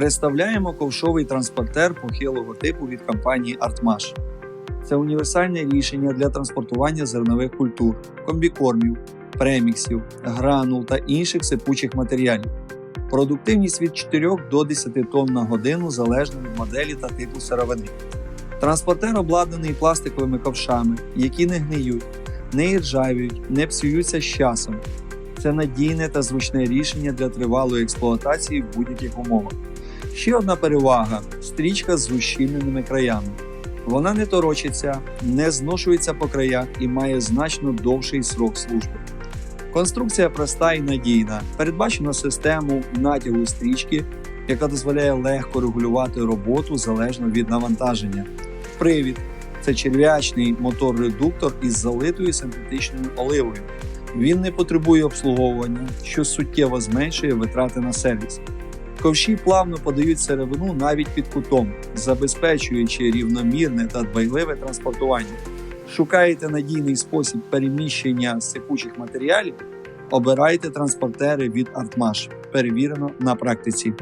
Представляємо ковшовий транспортер похилого типу від компанії Artmash. Це універсальне рішення для транспортування зернових культур, комбікормів, преміксів, гранул та інших сипучих матеріалів. Продуктивність від 4 до 10 тонн на годину залежно від моделі та типу сировини. Транспортер обладнаний пластиковими ковшами, які не гниють, не іржавіють, не псуються з часом. Це надійне та зручне рішення для тривалої експлуатації в будь-яких умовах. Ще одна перевага стрічка з ущільненими краями. Вона не торочиться, не зношується по краях і має значно довший срок служби. Конструкція проста і надійна. Передбачено систему натягу стрічки, яка дозволяє легко регулювати роботу залежно від навантаження. Привід це черв'ячний мотор-редуктор із залитою синтетичною оливою. Він не потребує обслуговування, що суттєво зменшує витрати на сервіс. Ковші плавно подають сировину навіть під кутом, забезпечуючи рівномірне та дбайливе транспортування. Шукаєте надійний спосіб переміщення сипучих матеріалів? Обирайте транспортери від Артмаш. Перевірено на практиці.